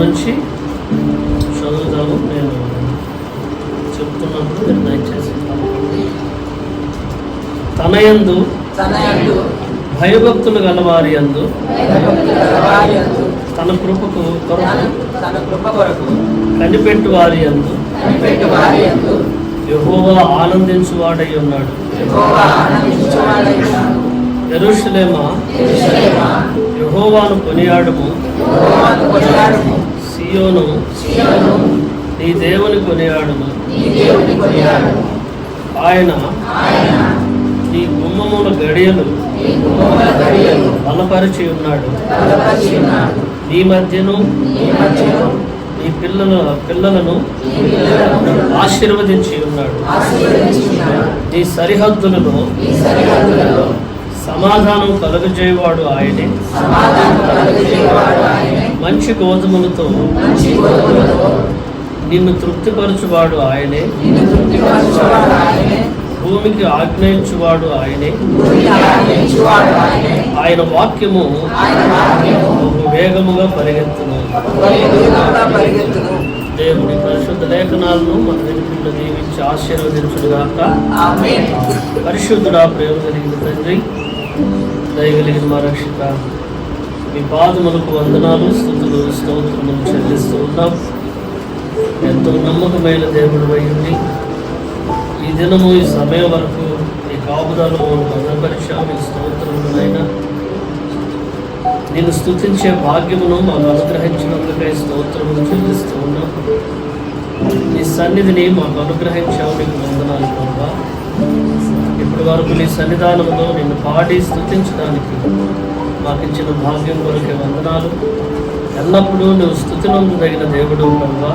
నుంచి చదువుతాము నేను చెప్తున్నప్పుడు మీరు దయచేసి పాల్గొనండి. తన యందు తన యందు భయభక్తులు గలవారి యందు తన కృపకు తన కృప కొరకు కనిపెట్టు వారి యందు యెహోవా ఆనందించువాడై ఉన్నాడు. ఎరుషలేమా యెహోవాను కొనియాడుము. సియోను నీ దేవుని కొనియాడుము. ఆయన నీ గుమ్మముల గడియలు బలపరిచి ఉన్నాడు. నీ మధ్యను నీ పిల్లల పిల్లలను ఆశీర్వదించి ఉన్నాడు. నీ ఆయనే సమాధానం కలుగజేయవాడు ఆయనే. మంచి గోధుమలతో నిన్ను తృప్తిపరచువాడు ఆయనే. భూమికి ఆజ్ఞయించువాడు ఆయనే ఆయనే. వాక్యము వేగముగా పరిగెత్తును. దేవుడి పరిశుద్ధ లేఖనాలను మన వెనుకల్లో దీవించి ఆశీర్వదించుడుగాక. పరిశుద్ధుడా ప్రేమ కలిగిన తండ్రి దయగలిగిన మా రక్షక మీ పాదములకు వందనాలు స్థుతులు స్తోత్రములు చెల్లిస్తూ ఉన్నాం. ఎంతో నమ్మకమైన దేవుడు అయ్యింది ఈ దినము ఈ సమయం వరకు ఈ కాపుదలు భద్రపరిచాం ఈ స్తోత్రములైనా నేను స్థుతించే భాగ్యమును మాకు అనుగ్రహించినందుకై స్తోత్రములు చెల్లిస్తూ ఉన్నాం. నీ సన్నిధిని మాకు అనుగ్రహించావు నీకు వందనాలు ప్రభా. ఇప్పటి వరకు నీ సన్నిధానంలో నిన్ను పాడి స్థుతించడానికి మాకు ఇచ్చిన భాగ్యం కొరకే వందనాలు. ఎల్లప్పుడూ నువ్వు స్థుతినందుదగిన దేవుడు ప్రభా.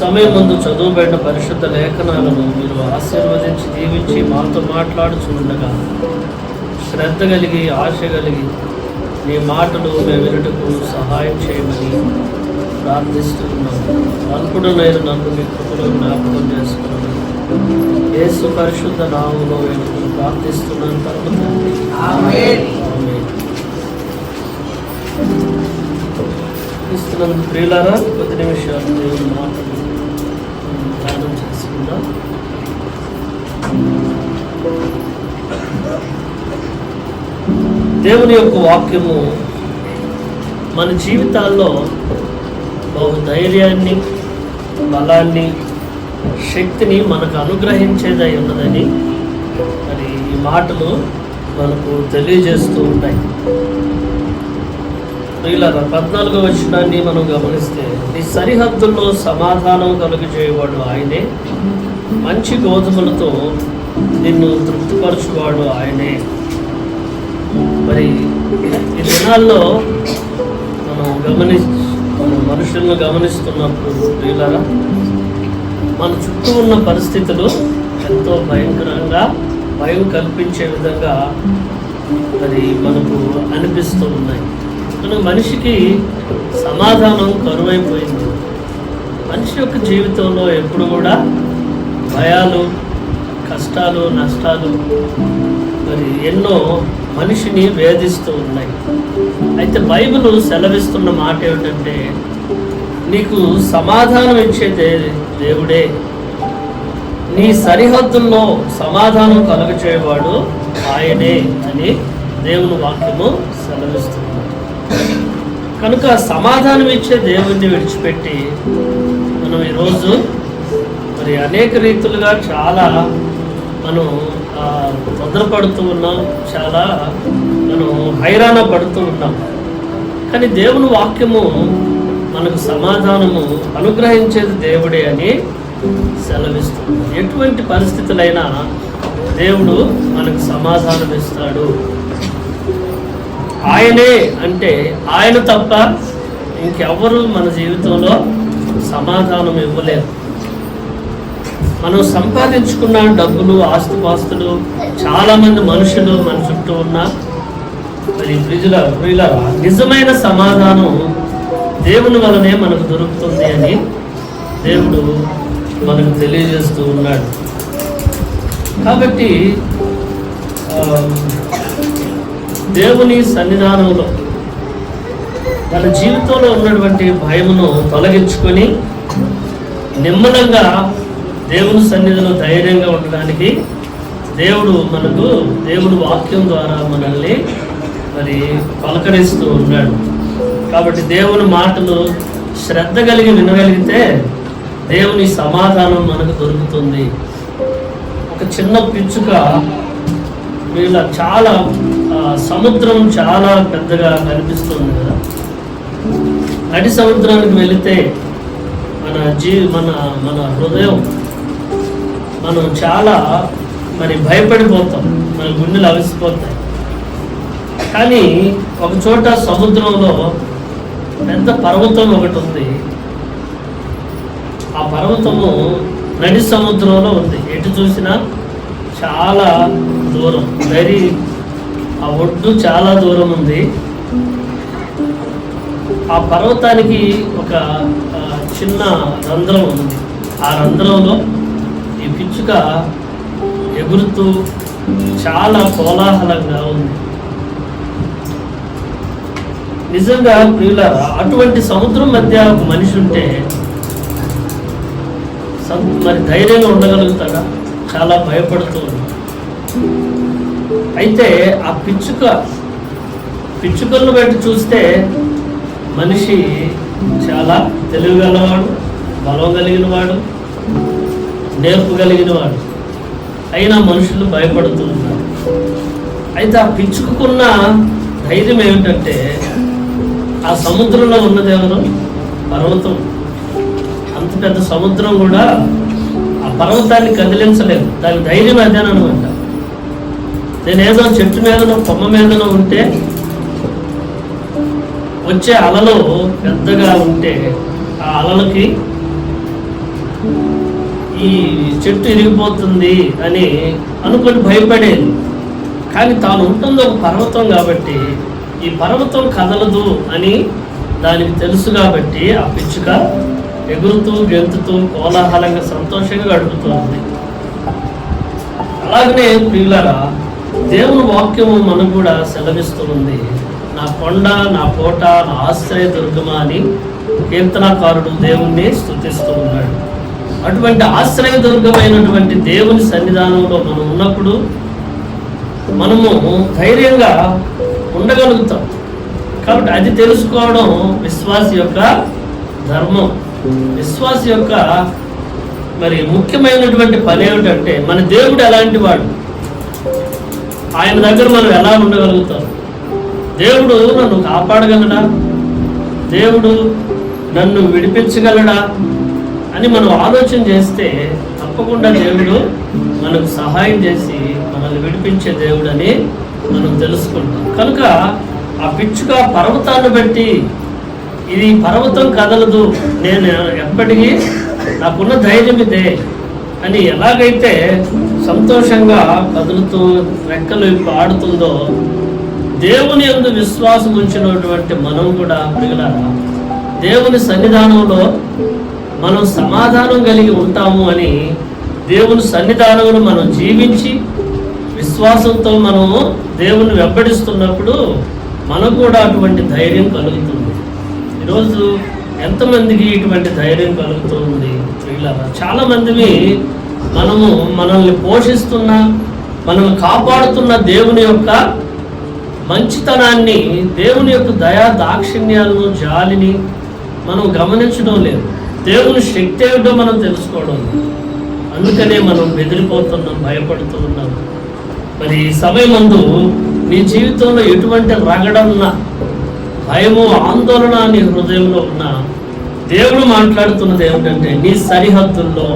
సమయం ముందు చదువుబడిన పరిశుద్ధ లేఖనాలను మీరు ఆశీర్వదించి దీవించి మాతో మాట్లాడుచుండగా. శ్రద్ధ కలిగి ఆశ కలిగి నీ మాటలు మేము సహాయం చేయమని ప్రార్థిస్తున్నాము. అల్పుడు నేను నన్ను మీ కృపలో జ్ఞాపకం చేసుకున్నాను. యేసు పరిశుద్ధ నామంలో నేను ప్రార్థిస్తున్నాను. ఆమేన్. క్రీస్తునందు ప్రియులారా కొద్ది నిమిషాలు దేవుని మాటలు ధ్యానం చేసుకుందాం దేవుని యొక్క వాక్యము మన జీవితాల్లో బహు ధైర్యాన్ని బలాన్ని శక్తిని మనకు అనుగ్రహించేదై ఉన్నదని మరి ఈ మాటలు మనకు తెలియజేస్తూ ఉంటాయి. ఇలా పద్నాలుగో వచనాన్ని మనం గమనిస్తే ఈ సరిహద్దుల్లో సమాధానం కలుగజేయవాడు ఆయనే. మంచి గోధుమలతో నిన్ను తృప్తిపరచువాడు ఆయనే. మరి ఈ దినాల్లో మనం గమని మనం మనుషులను గమనిస్తున్నప్పుడు ప్రియులారా మన చుట్టూ ఉన్న పరిస్థితులు ఎంతో భయంకరంగా భయం కల్పించే విధంగా మరి మనకు అనిపిస్తూ ఉన్నాయి. కానీ మనిషికి సమాధానం కరువైపోయింది. మనిషి యొక్క జీవితంలో ఎప్పుడు కూడా భయాలు కష్టాలు నష్టాలు మరి ఎన్నో మనిషిని వేధిస్తూ ఉన్నాయి. అయితే బైబిల్ సెలవిస్తున్న మాట ఏమిటంటే నీకు సమాధానం ఇచ్చే దే దేవుడే. నీ సరిహద్దుల్లో సమాధానం కలుగచేయవాడు ఆయనే అని దేవుని వాక్యము సెలవిస్తుంది. కనుక సమాధానం ఇచ్చే దేవుణ్ణి విడిచిపెట్టి మనం ఈరోజు మరి అనేక రీతులుగా చాలా మనం ఆ, తొందరపడుతూ ఉన్నాం. చాలా మనం హైరాణ పడుతూ ఉన్నాం. కానీ దేవుని వాక్యము మనకు సమాధానము అనుగ్రహించేది దేవుడే అని సెలవిస్తుంది. ఎటువంటి పరిస్థితులైనా దేవుడు మనకు సమాధానం ఇస్తాడు. ఆయనే అంటే ఆయన తప్ప ఇంకెవరు మన జీవితంలో సమాధానం ఇవ్వలేరు. మనం సంపాదించుకున్న డబ్బులు ఆస్తుపాస్తులు చాలామంది మనుషులు మన చుట్టూ ఉన్న మరి ప్రిజుల ప్రియుల నిజమైన సమాధానం దేవుని వలనే మనకు దొరుకుతుంది అని దేవుడు మనకు తెలియజేస్తూ ఉన్నాడు. కాబట్టి దేవుని సన్నిధానంలో మన జీవితంలో ఉన్నటువంటి భయమును తొలగించుకొని నిమ్మలంగా దేవుని సన్నిధిలో ధైర్యంగా ఉండడానికి దేవుడు మనకు దేవుడు వాక్యం ద్వారా మనల్ని మరి పలకరిస్తూ ఉన్నాడు. కాబట్టి దేవుని మాటలు శ్రద్ధ కలిగి వినగలిగితే దేవుని సమాధానం మనకు దొరుకుతుంది. ఒక చిన్న పిచ్చుక వీళ్ళ చాలా సముద్రం చాలా పెద్దగా కనిపిస్తుంది కదా. నడి సముద్రానికి వెళితే మన జీ మన మన హృదయం మనం చాలా మరి భయపడిపోతాం మన గుండెలు అవిసిపోతాయి కానీ ఒక చోట సముద్రంలో పెద్ద పర్వతం ఒకటి ఉంది. ఆ పర్వతము నడి సముద్రంలో ఉంది. ఎటు చూసినా చాలా దూరం. వెరీ ఆ ఒడ్డు చాలా దూరం ఉంది. ఆ పర్వతానికి ఒక చిన్న రంధ్రం ఉంది. ఆ రంధ్రంలో ఈ పిచ్చుక ఎగురుతూ చాలా కోలాహలంగా ఉంది. నిజంగా ప్రియులారా అటువంటి సముద్రం మధ్య ఒక మనిషి ఉంటే మరి ధైర్యంగా ఉండగలుగుతాడా? చాలా భయపడుతూ అయితే ఆ పిచ్చుక పిచ్చుకలను బట్టి చూస్తే మనిషి చాలా తెలివి గలవాడు బలం కలిగిన వాడు నేర్పు కలిగిన వాడు అయినా మనుషులు భయపడుతూ ఉన్నారు అయితే ఆ పిచ్చుకున్న ధైర్యం ఏమిటంటే ఆ సముద్రంలో ఉన్నది ఎవరు పర్వతం. అంత పెద్ద సముద్రం కూడా ఆ పర్వతాన్ని కదిలించలేదు. దాని ధైర్యం అదేనమాట నేను ఏదో చెట్టు మీదనో కొమ్మ మీదనో ఉంటే వచ్చే అలలు పెద్దగా ఉంటే ఆ అలలకి ఈ చెట్టు ఇరిగిపోతుంది అని అనుకొని భయపడేది. కానీ తాను ఉంటుంది ఒక పర్వతం కాబట్టి ఈ పర్వతం కదలదు అని దానికి తెలుసు కాబట్టి ఆ పిచ్చుక ఎగురుతూ గెంతుతూ కోలాహలంగా సంతోషంగా గడుపుతుంది. అలాగనే ప్రియులరా దేవుని వాక్యము మనం కూడా సెలవిస్తూ ఉంది నా కొండ నా కోట నా ఆశ్రయ దుర్గమా అని కీర్తనాకారుడు దేవుణ్ణి స్తుతిస్తూ ఉన్నాడు. అటువంటి ఆశ్రయ దుర్గమైనటువంటి దేవుని సన్నిధానంలో మనం ఉన్నప్పుడు మనము ధైర్యంగా ఉండగలుగుతాం. కాబట్టి అది తెలుసుకోవడం విశ్వాస యొక్క ధర్మం. విశ్వాస యొక్క మరి ముఖ్యమైనటువంటి పని ఏమిటంటే మన దేవుడు ఎలాంటి వాడు? ఆయన దగ్గర మనం ఎలా ఉండగలుగుతాం? దేవుడు నన్ను కాపాడగలడా? దేవుడు నన్ను విడిపించగలడా? అని మనం ఆలోచన చేస్తే తప్పకుండా దేవుడు మనకు సహాయం చేసి మనల్ని విడిపించే దేవుడు అని మనం తెలుసుకుంటాం. కనుక ఆ పిచ్చుక పర్వతాన్ని బట్టి ఇది పర్వతం కదలదు. నేను ఎప్పటికీ నాకున్న ధైర్యం ఇదే అని ఎలాగైతే సంతోషంగా కదులుతూ రెక్కలు ఆడుతుందో దేవుని యందు విశ్వాసం ఉంచినటువంటి మనం కూడా మిగలారా దేవుని సన్నిధానంలో మనం సమాధానం కలిగి ఉంటాము అని దేవుని సన్నిధానంలో మనం జీవించి విశ్వాసంతో మనము దేవుని వెంబడిస్తున్నప్పుడు మనకు కూడా అటువంటి ధైర్యం కలుగుతుంది. ఈరోజు ఎంతమందికి ఇటువంటి ధైర్యం కలుగుతుంది? ఇలా చాలామందివి మనము మనల్ని పోషిస్తున్న మనల్ని కాపాడుతున్న దేవుని యొక్క మంచితనాన్ని దేవుని యొక్క దయా దాక్షిణ్యాలను జాలిని మనం గమనించడం లేదు. దేవుని శక్తి ఏమిటో మనం తెలుసుకోవడం అందుకనే మనం బెదిరిపోతున్నాం భయపడుతూ ఉన్నాం. మరి సమయమందు నీ జీవితంలో ఎటువంటి రగడన్న భయము ఆందోళన నీ హృదయంలో ఉన్న దేవుడు మాట్లాడుతున్నది ఏమిటంటే నీ సరిహద్దుల్లో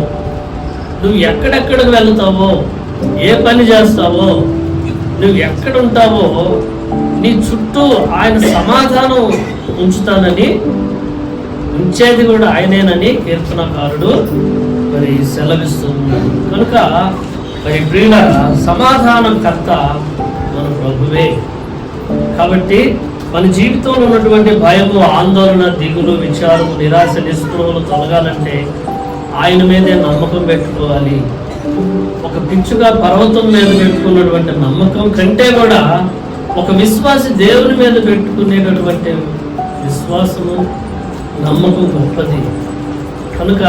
నువ్వు ఎక్కడెక్కడికి వెళ్తావో ఏ పని చేస్తావో నువ్వు ఎక్కడ ఉంటావో నీ చుట్టూ ఆయన సమాధానం ఉంచుతానని ఉంచేది కూడా ఆయనేనని కీర్తనకారుడు మరి సెలవిస్తూ ఉన్నాడు కనుక మరి ప్రియుల సమాధానకర్త మన ప్రభువే. కాబట్టి మన జీవితంలో ఉన్నటువంటి భయము ఆందోళన దిగులు విచారము నిరాశ నిస్పృహలు తొలగాలంటే ఆయన మీదే నమ్మకం పెట్టుకోవాలి. ఒక పిచ్చుగా పర్వతం మీద పెట్టుకున్నటువంటి నమ్మకం కంటే కూడా ఒక విశ్వాసి దేవుని మీద పెట్టుకునేటటువంటి విశ్వాసము నమ్మకం గొప్పది. కనుక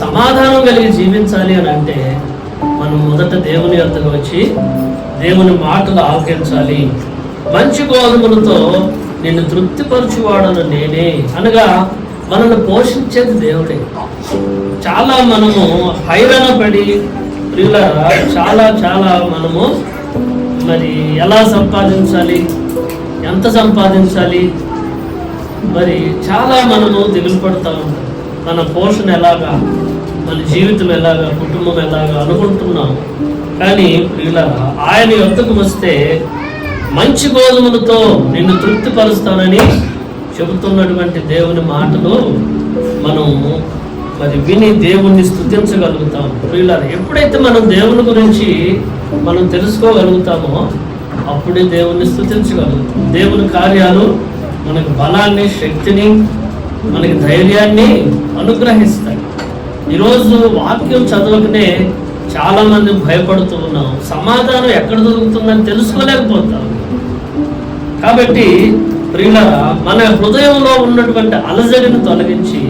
సమాధానం కలిగి జీవించాలి అని అంటే మనం మొదట దేవుని వద్దకు వచ్చి దేవుని మాటలు ఆలకించాలి. మంచి గోధుమలతో నిన్ను తృప్తిపరచువాడను నేనే అనగా మనల్ని పోషించేది దేవుడే. చాలా మనము హైరాణ పడి ప్రియులారా చాలా చాలా మనము మరి ఎలా సంపాదించాలి ఎంత సంపాదించాలి మరి చాలా మనము దిగులు పడుతూ ఉంటాం. మన పోషణ ఎలాగా? మన జీవితం ఎలాగా కుటుంబం ఎలాగా అనుకుంటున్నాం కానీ ఇలా ఆయన యొద్దకు వస్తే మంచి గోధుమలతో నిన్ను తృప్తిపరుస్తానని చెబుతున్నటువంటి దేవుని మాటలు మనం మరి విని దేవుణ్ణి స్థుతించగలుగుతాం. ప్రియులారా ఎప్పుడైతే మనం దేవుని గురించి మనం తెలుసుకోగలుగుతామో అప్పుడే దేవుణ్ణి స్థుతించగలుగుతాం. దేవుని కార్యాలు మనకు బలాన్ని శక్తిని మనకి ధైర్యాన్ని అనుగ్రహిస్తాయి. ఈరోజు వాక్యం చదవకనే చాలా మంది భయపడుతూ ఉన్నాం. సమాధానం ఎక్కడ దొరుకుతుందని తెలుసుకోలేకపోతాం. కాబట్టి ప్రియుల మన హృదయంలో ఉన్నటువంటి అలజడిని తొలగించి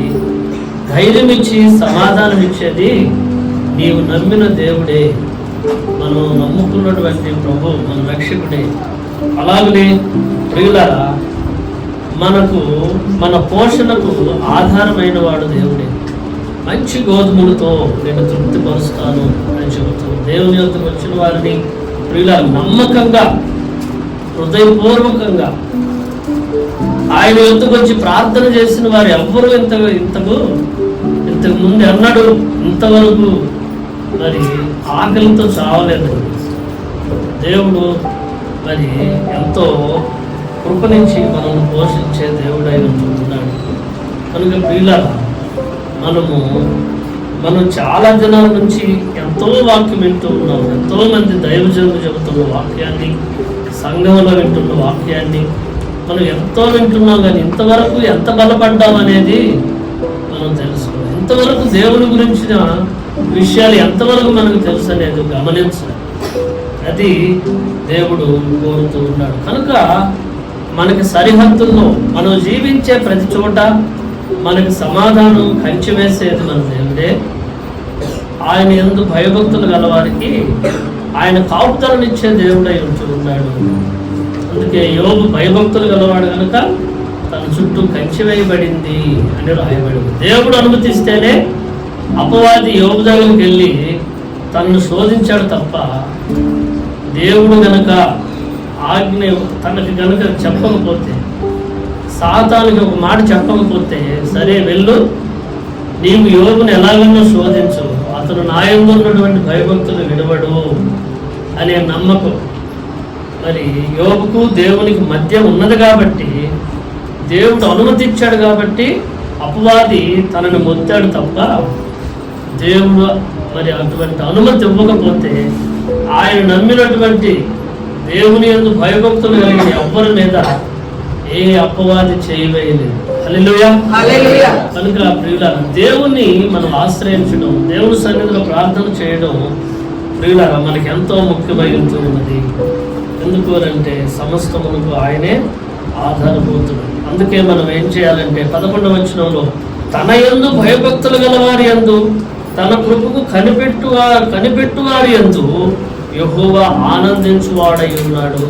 ధైర్యం ఇచ్చి సమాధానం ఇచ్చేది నీవు నమ్మిన దేవుడే. మనం నమ్ముకున్నటువంటి ప్రభు మన రక్షకుడే. అలాగనే ప్రియులరా మనకు మన పోషణకు ఆధారమైన వాడు దేవుడే. మంచి గోధుమలతో నేను తృప్తిపరుస్తాను అని చెబుతూ దేవుని యొక్క వచ్చిన వారిని ప్రియుల నమ్మకంగా హృదయపూర్వకంగా ఆయన ఎందుకు వచ్చి ప్రార్థన చేసిన వారు ఎవ్వరు ఇంత ఇంతకు ఇంతకు ముందు అన్నాడు ఇంతవరకు మరి ఆకలితో చావలేదు. దేవుడు మరి ఎంతో కృపణించి మనల్ని పోషించే దేవుడై ఉంటున్నాడు. కనుక ప్రియులారా మనము మనం చాలా దినాల నుంచి ఎంతో వాక్యం వింటూ ఉన్నాం ఎంతో మంది దైవజనులు చెబుతున్న వాక్యాన్ని సంఘంలో వింటున్న వాక్యాన్ని మనం ఎంతో వింటున్నాం కానీ ఇంతవరకు ఎంత బలపడ్డాం అనేది మనం తెలుసుకోవాలి. ఇంతవరకు దేవుని గురించిన విషయాలు ఎంతవరకు మనకు తెలుసు అనేది గమనించాలి. అది దేవుడు కోరుతూ ఉన్నాడు. కనుక మనకి సరిహద్దుల్లో మనం జీవించే ప్రతి చోట మనకి సమాధానం కంచి వేసేది మన దేవుడే ఆయన ఎందు భయభక్తులు గలవారికి ఆయన కాపుదలనిచ్చే దేవుడై ఉంటూ ఉన్నాడు అందుకే యోగు భయభక్తులు గలవాడు కనుక తన చుట్టూ కంచి వేయబడింది అని రాయబడింది. దేవుడు అనుమతిస్తేనే అపవాది యోగు దగ్గరికి వెళ్ళి తనను శోధించాడు తప్ప దేవుడు గనక ఆజ్ఞ తనకి గనక చెప్పకపోతే సాతానికి ఒక మాట చెప్పకపోతే సరే వెళ్ళు. నీవు యోగుని ఎలాగన్నా శోధించు. అతను నాయంలో ఉన్నటువంటి భయభక్తులు విడవడు అనే నమ్మకం. మరి యోగుకు దేవునికి మధ్య ఉన్నది కాబట్టి దేవుడు అనుమతిచ్చాడు కాబట్టి అపవాది తనను మొత్తాడు తప్ప దేవుడు మరి అటువంటి అనుమతి ఇవ్వకపోతే ఆయన నమ్మినటువంటి దేవుని ఎందు భయభక్తులు కలిగిన ఎవ్వరి మీద ఏ అపవాది చేయవేయలేదు. కనుక ప్రియుల దేవుని మనం ఆశ్రయించడం దేవుని సన్నిధిలో ప్రార్థన చేయడం ప్రియుల మనకి ఎంతో ముఖ్యమై ఉంటున్నది ఎందుకు అంటే సమస్తమునకు ఆయనే ఆధారభూతుడు. అందుకే మనం ఏం చేయాలంటే పదకొండవ వచనంలో తన యందు భయభక్తులు గలవారి యందు తన కృపకు కనిపెట్టు కనిపెట్టువారి యందు యెహోవా ఆనందించువాడై ఉన్నాడు.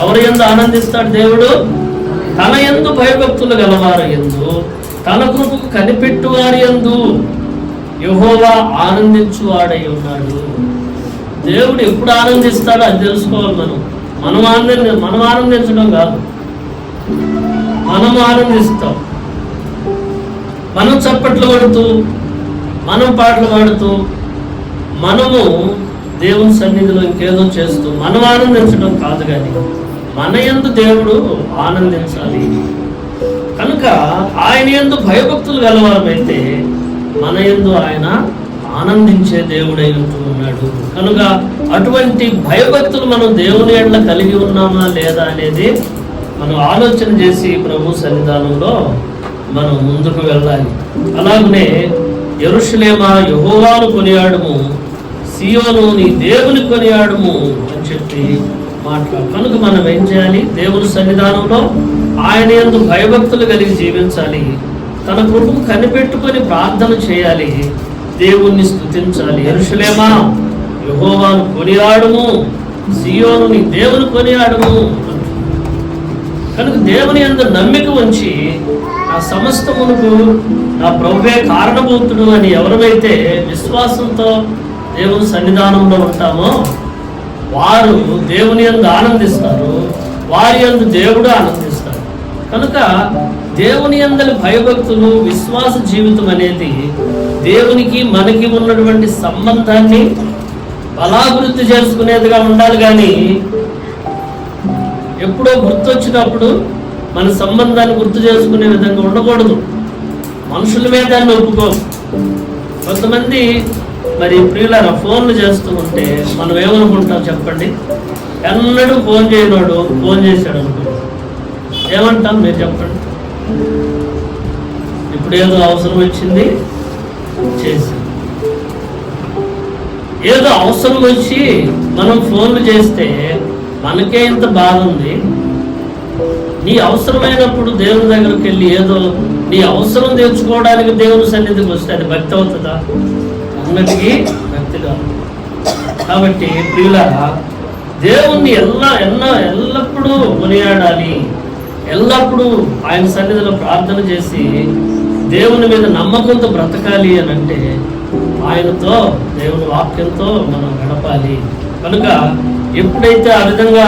ఎవరి యందు ఆనందిస్తాడు దేవుడు? తన ఎందు భయభక్తులు గలవారు ఎందు తన కృపకు కనిపెట్టువారి ఎందు యహోవా ఆనందించువాడై ఉన్నాడు. దేవుడు ఎప్పుడు ఆనందిస్తాడో అది తెలుసుకోవాలి మనం. మనం ఆనంద మనం ఆనందించడం కాదు. మనం ఆనందిస్తాం. మనం చప్పట్లు పడుతూ మనం పాటలు పాడుతూ మనము దేవుని సన్నిధిలో ఇంకేదో చేస్తూ మనం ఆనందించడం కాదు కానీ మన యందు దేవుడు ఆనందించాలి. కనుక ఆయన యందు భయభక్తులు గలవారమైతే మన యందు ఆయన ఆనందించే దేవుడై ఉంటూ ఉన్నాడు. కనుక అటువంటి భయభక్తులు మనం దేవుని ఎండ్ల కలిగి ఉన్నామా లేదా అనేది మనం ఆలోచన చేసి ప్రభు సన్నిధానంలో మనం ముందుకు వెళ్ళాలి. అలాగనే ఎరుషులేమా యహోవాను కొనియాడము సియోను నీ దేవుని కొనియాడము అని చెప్పి మాట్లాడు కనుక మనం ఏం చేయాలి? దేవుని సన్నిధానంలో ఆయన యందు భయభక్తులు కలిగి జీవించాలి. తన కృపకు కనిపెట్టుకొని ప్రార్థన చేయాలి. దేవుణ్ణి స్తుతించాలి. ఎరుషులేమా యహోవాను కొనియాడము. సియోను దేవుని కొనియాడము. కనుక దేవుని యందు నమ్మిక ఉంచి ఆ సమస్తమునకు నా ప్రభువే కారణభూతుడు అని ఎవరైతే విశ్వాసంతో దేవుని సన్నిధానంలో ఉంటామో వారు దేవుని ఎందు ఆనందిస్తారు వారి ఎందు దేవుడు ఆనందిస్తారు కనుక దేవుని యందలి భయభక్తులు విశ్వాస జీవితం అనేది దేవునికి మనకి ఉన్నటువంటి సంబంధాన్ని బలాభివృద్ధి చేసుకునేదిగా ఉండాలి కానీ ఎప్పుడో గుర్తొచ్చినప్పుడు మన సంబంధాన్ని గుర్తు చేసుకునే విధంగా ఉండకూడదు. మనుషుల మీద దాన్ని ఒప్పుకో కొంతమంది మరి ప్రియులారా ఫోన్లు చేస్తూ ఉంటే మనం ఏమనుకుంటాం చెప్పండి? ఎన్నడూ ఫోన్ చేయనోడు ఫోన్ చేశాడు అనుకో ఏమంటాం మీరు చెప్పండి? ఇప్పుడు ఏదో అవసరం వచ్చింది చేసి ఏదో అవసరం వచ్చి మనం ఫోన్లు చేస్తే మనకే ఇంత బాధ ఉంది. నీ అవసరమైనప్పుడు దేవుని దగ్గరికి వెళ్ళి ఏదో నీ అవసరం తీర్చుకోవడానికి దేవుని సన్నిధికి వస్తే అది భక్తి అవుతుందా? ఉన్నతికి భక్తి కాదు కాబట్టి ప్రియులారా దేవుణ్ణి ఎల్లా ఎన్నో ఎల్లప్పుడూ కొనియాడాలి ఎల్లప్పుడూ ఆయన సన్నిధిలో ప్రార్థన చేసి దేవుని మీద నమ్మకంతో బ్రతకాలి అని అంటే ఆయనతో దేవుని వాక్యంతో మనం గడపాలి. కనుక ఎప్పుడైతే ఆ విధంగా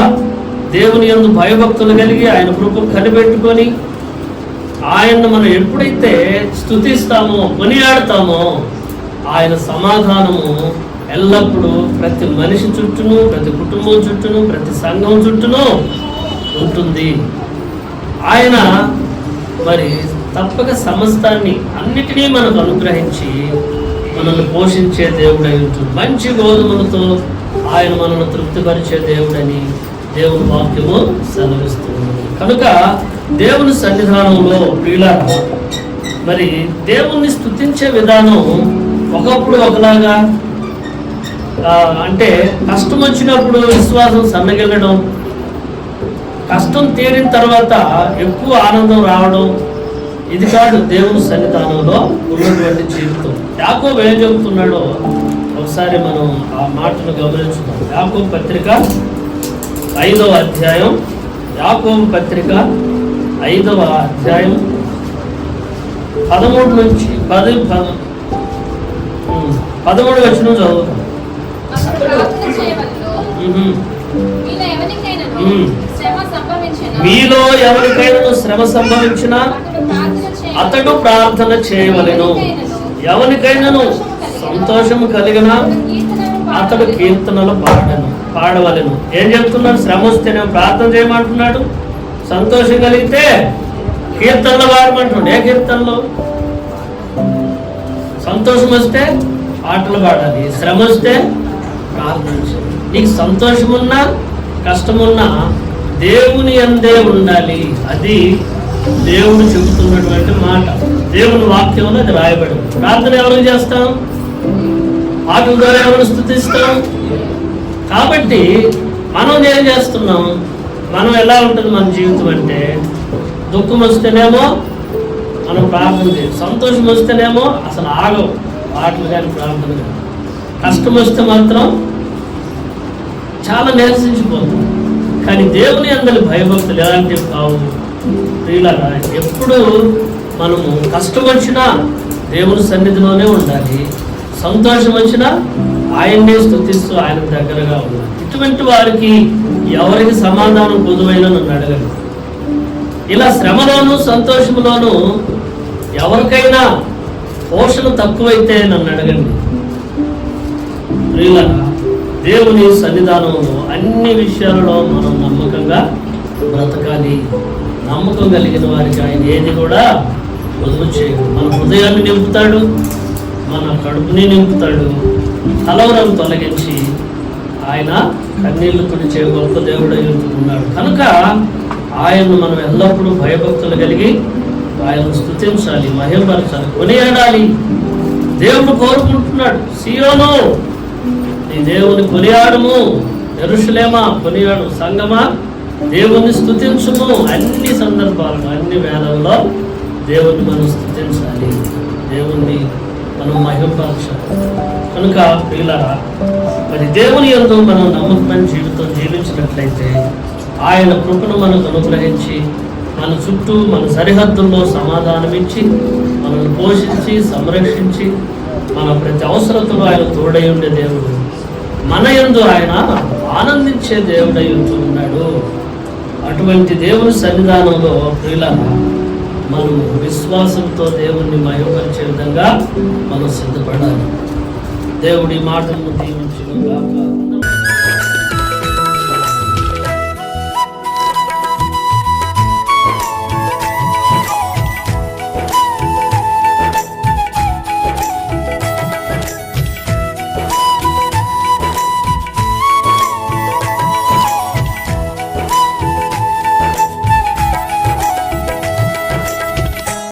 దేవుని యందు భయభక్తులు కలిగి ఆయన కృప కనిపెట్టుకొని ఆయన్ను మనం ఎప్పుడైతే స్థుతిస్తామో కొనియాడతామో ఆయన సమాధానము ఎల్లప్పుడూ ప్రతి మనిషి చుట్టూను ప్రతి కుటుంబం చుట్టూను ప్రతి సంఘం చుట్టూను ఉంటుంది. ఆయన మరి తప్పక సమస్తాన్ని అన్నిటినీ మనకు అనుగ్రహించి మనల్ని పోషించే దేవుడై ఉంటుంది. మంచి గోధుమలతో ఆయన మనల్ని తృప్తిపరిచే దేవుడని దేవుని వాక్యము సెలవిస్తుంది. కనుక దేవుని సన్నిధానంలో వీళ్ళ మరి దేవుణ్ణి స్తుతించే విధానం ఒకప్పుడు ఒకలాగా అంటే కష్టం వచ్చినప్పుడు విశ్వాసం సన్నగిల్లడం కష్టం తీరిన తర్వాత ఎక్కువ ఆనందం రావడం ఇది కాదు దేవుని సన్నిధానంలో ఉన్నటువంటి జీవితం. యాకోబు ఏం చెబుతున్నాడో ఒకసారి మనం ఆ మాటను గమనించుదాం యాకోబు పత్రిక ఐదవ అధ్యాయం. యాకోబు పత్రిక ఐదవ అధ్యాయం. పదమూడు నుంచి పది పద పదమూడు వచ్చిన. మీలో ఎవరికైనా శ్రమ సంభవించినా అతడు ప్రార్థన చేయవలెను. ఎవరికైనాను సంతోషము కలిగిన అతడు. కీర్తనలు పాడను పాడవలెను. ఏం చెప్తున్నాడు? శ్రమ వస్తేనే ప్రార్థన చేయమంటున్నాడు. సంతోషం కలిగితే కీర్తనలు పాడమంటున్నాడు. ఏ కీర్తనలు? సంతోషం వస్తే పాటలు పాడాలి. శ్రమ వస్తే ప్రార్థన నీకు సంతోషమున్నా కష్టమున్నా దేవుని అందే ఉండాలి. అది దేవుడు చెబుతున్నటువంటి మాట. దేవుని వాక్యంలో అది రాయబడి ప్రార్థన ఎవరికి చేస్తాం? పాటల ద్వారా ఎవరు స్థుతిస్తాం? కాబట్టి మనం ఏం చేస్తున్నాం? మనం ఎలా ఉంటుంది మన జీవితం అంటే దుఃఖం వస్తేనేమో మనం ప్రార్థన చేయం సంతోషం వస్తేనేమో అసలు ఆగవు పాటలు కానీ ప్రార్థన కానీ. కష్టం వస్తే మాత్రం చాలా నిరసించిపోతాం. కానీ దేవుని అందరి భయభక్తులు ఎలాంటివి కావు? ప్రియులరా ఎప్పుడు మనము కష్టం వచ్చినా దేవుని సన్నిధిలోనే ఉండాలి. సంతోషం వచ్చినా ఆయన్నే స్థుతిస్తూ ఆయన దగ్గరగా ఉండాలి. ఇటువంటి వారికి ఎవరికి సమాధానం పొదువైనా నన్ను అడగండి ఇలా శ్రమలోను సంతోషంలోను ఎవరికైనా పోషణ తక్కువైతే నన్ను అడగండి. ప్రియులరా దేవుని సన్నిధానంలో అన్ని విషయాలలో మనం నమ్మకంగా బ్రతకాలి. నమ్మకం కలిగిన వారికి ఆయన ఏది కూడా వదులు చేయడు. మన హృదయాన్ని నింపుతాడు మన కడుపుని నింపుతాడు కలవరం తొలగించి ఆయన కన్నీళ్ళు తుడిచే గొప్ప దేవుడై ఉన్నాడు కనుక ఆయన్ను మనం ఎల్లప్పుడూ భయభక్తులు కలిగి ఆయనను స్థుతించాలి మహిమపరచాలి కొనియాడాలి. దేవుడు కోరుకుంటున్నాడు సీయోను నీ దేవుని కొనియాడము ఎరుషులేమా కొనియాడు సంగమా? దేవుణ్ణి స్థుతించుము. అన్ని సందర్భాలను అన్ని వేళల్లో దేవుణ్ణి మనం స్థుతించాలి. దేవుణ్ణి మనం మహిమపరచాలి. కనుక పిల్లరా మరి దేవుని ఎందు మనం నమ్మకమైన జీవితం జీవించినట్లయితే ఆయన కృపను మనకు అనుగ్రహించి మన చుట్టూ మన సరిహద్దుల్లో సమాధానం ఇచ్చి మనల్ని పోషించి సంరక్షించి మన ప్రతి అవసరతలో ఆయన తోడై ఉండే దేవుడు. మన యందు ఆయన ఆనందించే దేవుడై ఉంటూ ఉన్నాడు. అటువంటి దేవుని సన్నిధానంలో ప్రియుల మనం విశ్వాసంతో దేవుణ్ణి మయోపరిచే విధంగా మనం సిద్ధపడాలి. దేవుడి మాటలను దీవించుగాక